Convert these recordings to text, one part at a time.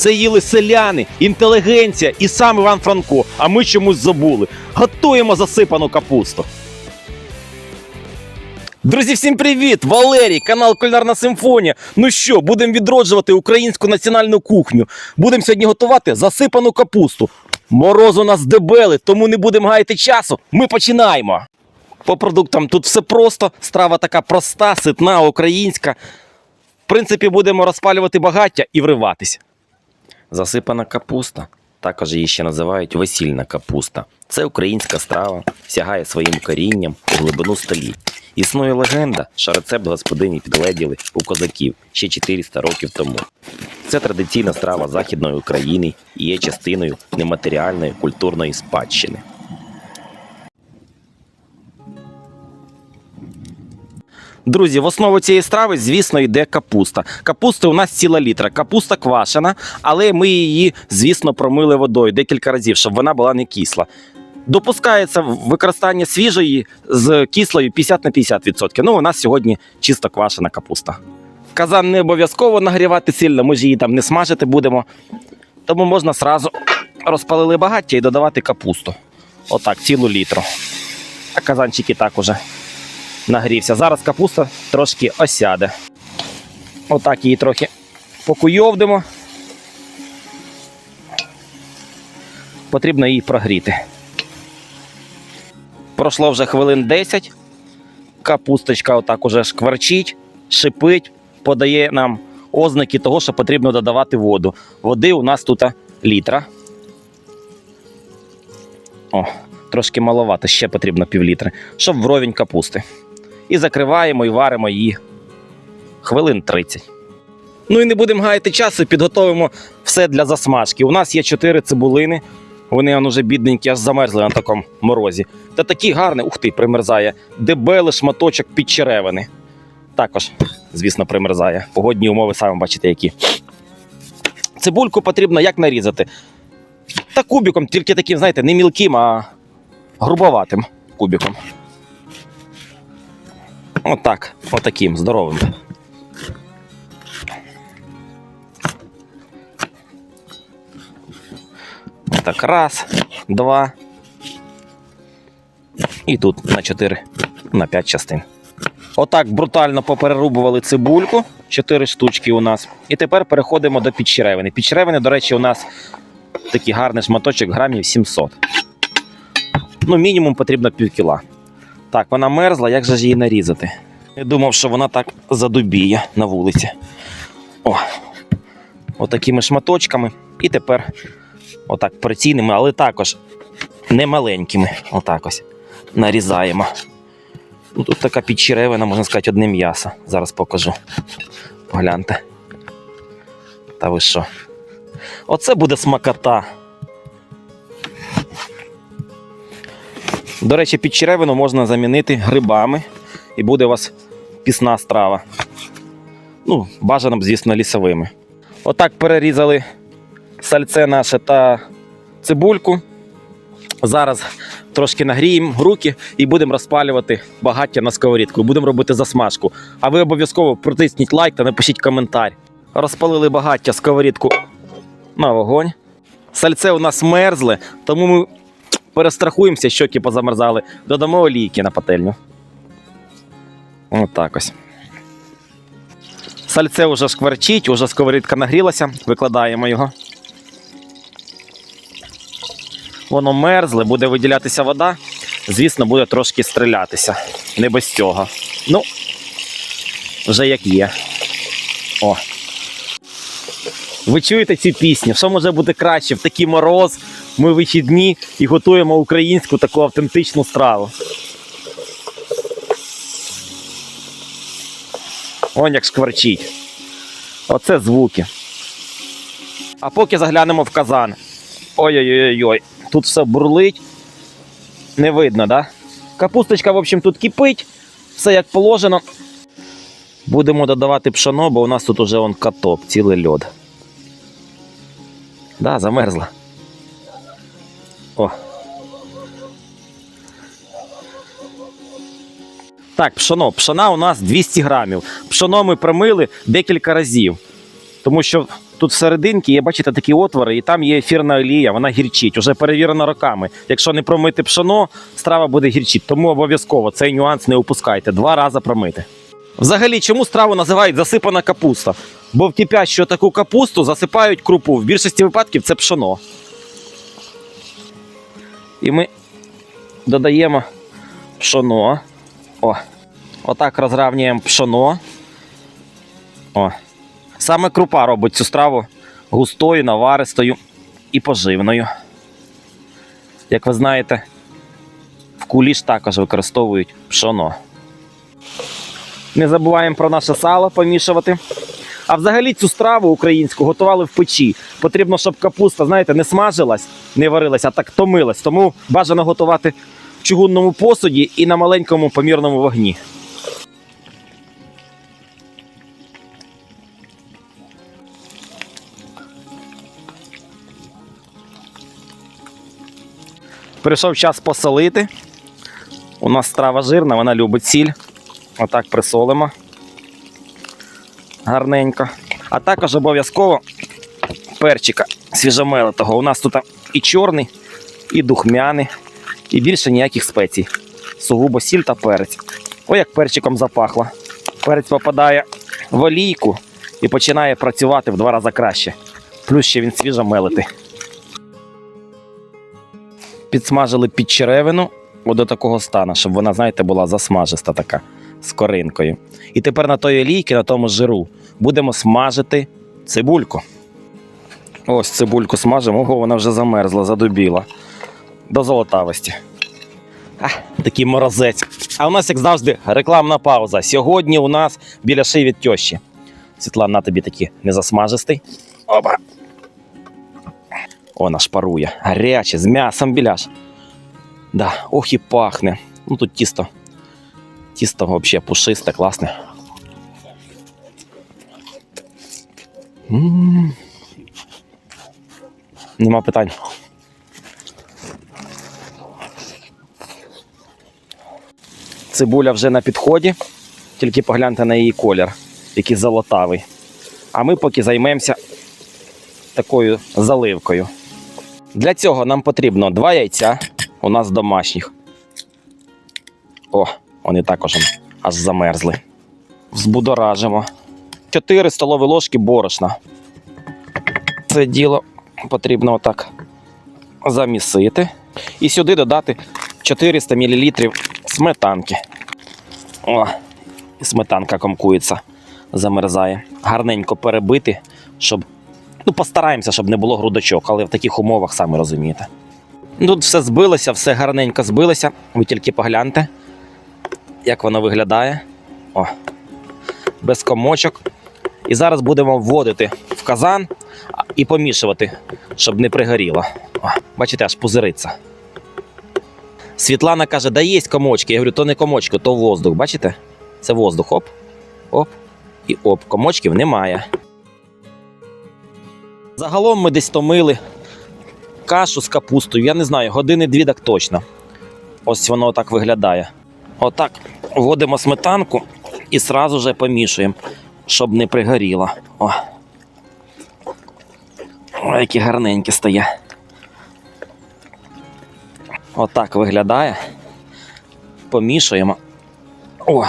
Це їли селяни, інтелігенція і сам Іван Франко. А ми чомусь забули. Готуємо засипану капусту. Друзі, всім привіт! Валерій, канал Кулінарна Симфонія. Ну що, будемо відроджувати українську національну кухню. Будемо сьогодні готувати засипану капусту. Мороз у нас дебели, тому не будемо гаяти часу. Ми починаємо. По продуктам тут все просто. Страва така проста, ситна, українська. В принципі, будемо розпалювати багаття і вриватись. Засипана капуста. Також її ще називають весільна капуста. Це українська страва, сягає своїм корінням у глибину століть. Існує легенда, що рецепт господині підгледіли у козаків ще 400 років тому. Це традиційна страва Західної України і є частиною нематеріальної культурної спадщини. Друзі, в основу цієї страви, звісно, йде капуста. Капуста у нас ціла літра. Капуста квашена, але ми її, звісно, промили водою декілька разів, щоб вона була не кисла. Допускається використання свіжої з кислою 50 на 50%. Ну, у нас сьогодні чисто квашена капуста. Казан не обов'язково нагрівати сильно, ми ж її там не смажити будемо. Тому можна сразу розпалили багаття і додавати капусту. Отак, цілу літру. А і так уже нагрівся. Зараз капуста трошки осяде. Отак її трохи покуйовдимо. Потрібно її прогріти. Пройшло вже хвилин 10. Капусточка отак уже шкварчить, шипить, подає нам ознаки того, що потрібно додавати воду. Води у нас тут літра. О, трошки маловато, ще потрібно півлітри, щоб вровень капусти. І закриваємо і варимо її хвилин 30. Ну і не будемо гаяти часу, підготовимо все для засмажки. У нас є 4 цибулини. Вони он уже бідненькі, аж замерзли на такому морозі. Та такі гарні, ух ти, примерзає. Дебелий шматочок під черевини. Також, звісно, примерзає. Погодні умови самі бачите, які. Цибульку потрібно як нарізати. Та кубиком, тільки таким, знаєте, не мілким, а грубоватим кубиком. Отак, отаким, здоровим. Так, раз, два. І тут на 4, на 5 частин. Отак брутально поперерубували цибульку. 4 штучки у нас. І тепер переходимо до підчеревини. Підчеревини, до речі, у нас такий гарний шматочок грамів 700. Ну, мінімум потрібно пів кіла. Так, вона мерзла, як же ж її нарізати? Я думав, що вона так задубіє на вулиці. О, отакими шматочками. І тепер отак порційними, але також не маленькими. Отак ось нарізаємо. Ну, тут така підчеревина, можна сказати, одне м'ясо. Зараз покажу. Погляньте. Та ви що? Оце буде смакота. До речі, підчеревину можна замінити грибами, і буде у вас пісна страва. Ну, бажано б, звісно, лісовими. Отак перерізали сальце наше та цибульку. Зараз трошки нагріємо руки і будемо розпалювати багаття на сковорідку. Будемо робити засмажку. А ви обов'язково протисніть лайк та напишіть коментар. Розпалили багаття сковорідку на вогонь. Сальце у нас мерзле, тому ми перестрахуємося, щоки позамерзали. Додамо олійки на пательню. Отак ось. Сальце вже шкварчить, уже сковорідка нагрілася, викладаємо його. Воно мерзле, буде виділятися вода. Звісно, буде трошки стрілятися. Не без цього. Ну, вже як є. О. Ви чуєте цю пісню? Що може бути краще? В такий мороз ми вихідні і готуємо українську таку автентичну страву. Он як шкварчить. Оце звуки. А поки заглянемо в казан. Ой-ой-ой, тут все бурлить. Не видно, да? Капусточка, в общем, тут кипить, все як положено. Будемо додавати пшоно, бо у нас тут уже он каток, цілий льод. Да, замерзла. О. Так, пшоно. Пшона у нас 200 грамів. Пшоно ми промили декілька разів. Тому що Тут всерединки є, бачите, такі отвори, і там є ефірна олія, вона гірчить, уже перевірена роками. Якщо не промити пшоно, страва буде гірчити. Тому обов'язково цей нюанс не упускайте. Два рази промити. Взагалі, чому страву називають засипана капуста? Бо в кипящу таку капусту засипають крупу. В більшості випадків це пшоно. І ми додаємо пшоно. О. Отак розравнюємо пшоно. О. Саме крупа робить цю страву густою, наваристою і поживною. Як ви знаєте, в куліш також використовують пшоно. Не забуваємо про наше сало помішувати. А взагалі цю страву українську готували в печі. Потрібно, щоб капуста, знаєте, не смажилась, не варилась, а так томилась. Тому бажано готувати в чугунному посуді і на маленькому помірному вогні. Прийшов час посолити. У нас страва жирна, вона любить сіль. Отак присолимо. Гарненько. А також обов'язково перчика свіжомелитого. У нас тут і чорний, і духмяний, і більше ніяких спецій. Сугубо сіль та перець. О, як перчиком запахло. Перець попадає в олійку і починає працювати в два рази краще. Плюс ще він свіжомелитий. Підсмажили під черевину до такого стану, щоб вона, знаєте, була засмажиста така з коринкою. І тепер на той олійці, на тому жиру, будемо смажити цибульку. Ось цибульку смажимо, ого, вона вже замерзла, задубіла. До золотавості. А, такий морозець. А у нас, як завжди, рекламна пауза. Сьогодні у нас біля шиї від тьощі. Світлана, на тобі такий незасмажистий. Опа. О, наш парує. Гаряче, з м'ясом біляш. Да, ох і пахне. Ну тут тісто. Тісто взагалі пушисте, класне. М. Нема питань. Цибуля вже на підході, тільки погляньте на її колір, який золотавий. А ми поки займемося такою заливкою. Для цього нам потрібно два яйця у нас домашніх. О, вони також аж замерзли. Взбудоражимо. 4 столові ложки борошна. Це діло потрібно отак замісити. І сюди додати 400 мл сметанки. О, і сметанка комкується, замерзає. Гарненько перебити, щоб. Ну, постараємося, щоб не було грудочок, але в таких умовах самі розумієте. Тут все збилося, все гарненько збилося. Ви тільки погляньте, як воно виглядає. О, без комочок. І зараз будемо вводити в казан і помішувати, щоб не пригоріло. О, бачите, аж пузириться. Світлана каже, да є комочки. Я говорю, то не комочки, то воздух. Бачите? Це воздух. Оп, оп і оп. Комочків немає. Загалом ми десь томили кашу з капустою. Я не знаю, години-дві так точно. Ось воно так виглядає. Отак вводимо сметанку і сразу же помішуємо, щоб не пригоріло. О. О, які гарненькі стає. Отак виглядає. Помішуємо. О,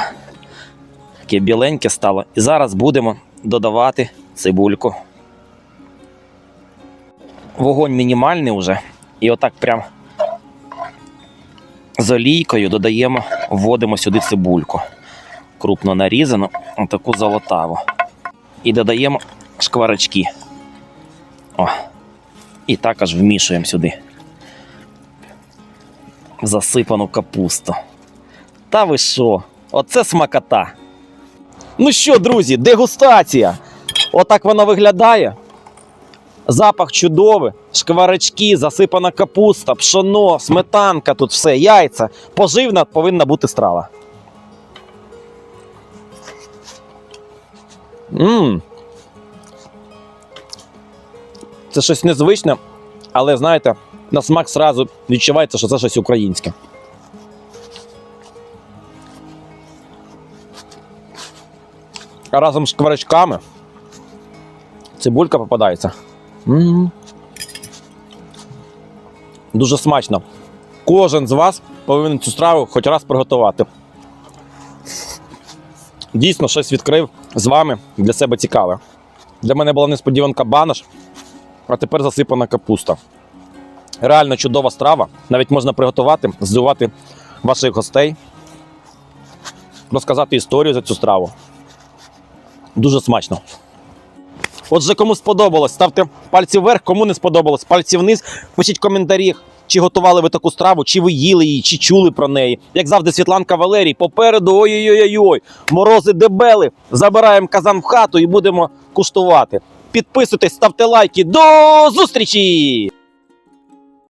таке біленьке стало. І зараз будемо додавати цибульку. Вогонь мінімальний вже. І отак прям з олійкою додаємо, вводимо сюди цибульку. Крупно нарізану, таку золотаву. І додаємо шкварочки. О. І також вмішуємо сюди. Засипану капусту. Та ви що? Оце смакота. Ну що, друзі, дегустація. Отак вона виглядає. Запах чудовий, шкварочки, засипана капуста, пшоно, сметанка, тут все, яйця. Поживна повинна бути страва. Мм. Це щось незвичне, але знаєте, на смак сразу відчувається, що це щось українське. А разом з шкварочками Цибулька попадається. М Дуже смачно. Кожен з вас повинен цю страву хоч раз приготувати. Дійсно, щось відкрив з вами для себе цікаве. Для мене була несподіванка банаш, а тепер засипана капуста. Реально чудова страва. Навіть можна приготувати, здивувати ваших гостей, розказати історію за цю страву. Дуже смачно. Отже, кому сподобалось, ставте пальці вверх, кому не сподобалось, пальці вниз. Пишіть в коментарях, чи готували ви таку страву, чи ви їли її, чи чули про неї. Як завжди, Світланка Валерій, попереду ой-ой-ой, морози дебели. Забираємо казан в хату і будемо куштувати. Підписуйтесь, ставте лайки. До зустрічі!